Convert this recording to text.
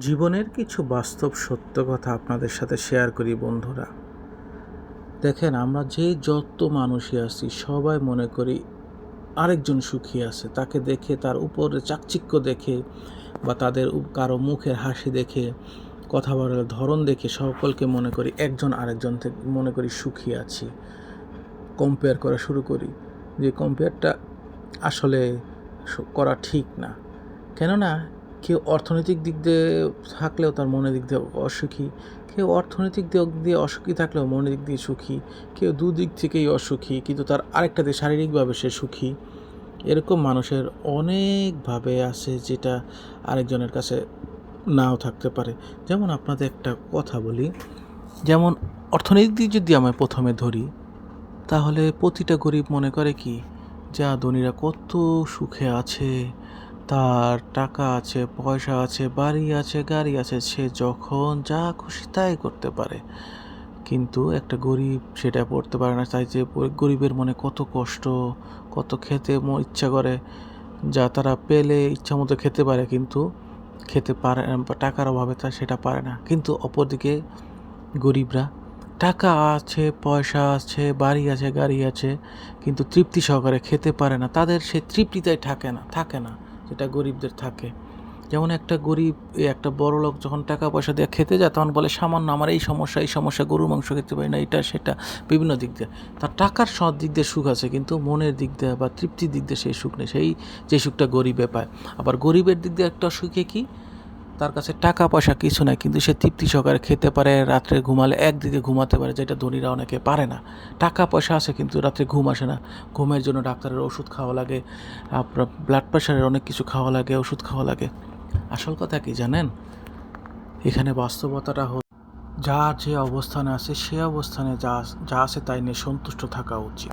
জীবনের কিছু বাস্তব সত্য কথা আপনাদের সাথে শেয়ার করি, বন্ধুরা। দেখেন, আমরা যে যত মানুষই আছি, সবাই মনে করি আরেকজন সুখী আছে। তাকে দেখে, তার উপরে চাকচিক্য দেখে বা তাদের কারও মুখের হাসি দেখে, কথা বলার ধরন দেখে সকলকে মনে করি একজন আরেকজন থেকে মনে করি সুখী আছি। কম্পেয়ার করা শুরু করি যে কম্পেয়ারটা আসলে করা ঠিক না। কেননা কেউ অর্থনৈতিক দিক দিয়ে থাকলেও তার মনের দিক দিয়ে অসুখী, কেউ অর্থনৈতিক দিক দিয়ে অসুখী থাকলেও মনের দিক দিয়ে সুখী, কেউ দুদিক থেকেই অসুখী কিন্তু তার আরেকটা দিয়ে শারীরিকভাবে সে সুখী। এরকম মানুষের অনেকভাবে আছে যেটা আরেকজনের কাছে নাও থাকতে পারে। যেমন আপনাদের একটা কথা বলি, যেমন অর্থনৈতিক দিক যদি আমি প্রথমে ধরি, তাহলে প্রতিটা গরিব মনে করে কি, যা ধনীরা কত সুখে আছে তার টাকা আছে, পয়সা আছে, বাড়ি আছে, গাড়ি আছে, সে যখন যা খুশি তাই করতে পারে। কিন্তু একটা গরিব সেটা পড়তে পারে না। তাই যে গরিবের মনে কত কষ্ট, কত খেতে ইচ্ছা করে, যা তারা পেলে ইচ্ছা মতো খেতে পারে কিন্তু খেতে পারে টাকার অভাবে তা সেটা পারে না। কিন্তু অপরদিকে গরিবরা, টাকা আছে, পয়সা আছে, বাড়ি আছে, গাড়ি আছে, কিন্তু তৃপ্তি সহকারে খেতে পারে না। তাদের সে তৃপ্তিটাই থাকে না থাকে না। যেটা গরিবদের থাকে। যেমন একটা গরিব একটা বড় লোক যখন টাকা পয়সা দিয়ে খেতে যায়, তখন বলে, সামান্য আমার এই সমস্যা এই সমস্যা গরু মাংস খেতে পারি না, এটা, সেটা, বিভিন্ন দিক দিয়ে। তার টাকার সৎ দিক দিয়ে সুখ আছে, কিন্তু মনের দিক দিয়ে বা তৃপ্তির দিক দিয়ে সেই সুখ নেই। সেই, যে সুখটা গরিবে পায়। আবার গরিবের দিক দিয়ে একটা সুখে কি? তার কাছে টাকা, পয়সা কিছু নাই, কিন্তু সে তৃপ্তি সহকারে খেতে পারে, রাত্রে ঘুমালে একদিকে ঘুমাতে পারে, যেটা ধনীরা অনেকে পারে না। টাকা, পয়সা আছে, কিন্তু রাত্রে ঘুম আসে না। ঘুমের জন্য ডাক্তারের ওষুধ খাওয়া লাগে, আপনার ব্লাড প্রেশারের অনেক কিছু খাওয়া লাগে, ওষুধ খাওয়া লাগে। আসল কথা কি জানেন? এখানে বাস্তবতাটা হল, যার যে অবস্থানে আছে, সে অবস্থানে যা যা আছে তাই নিয়ে সন্তুষ্ট থাকা উচিত।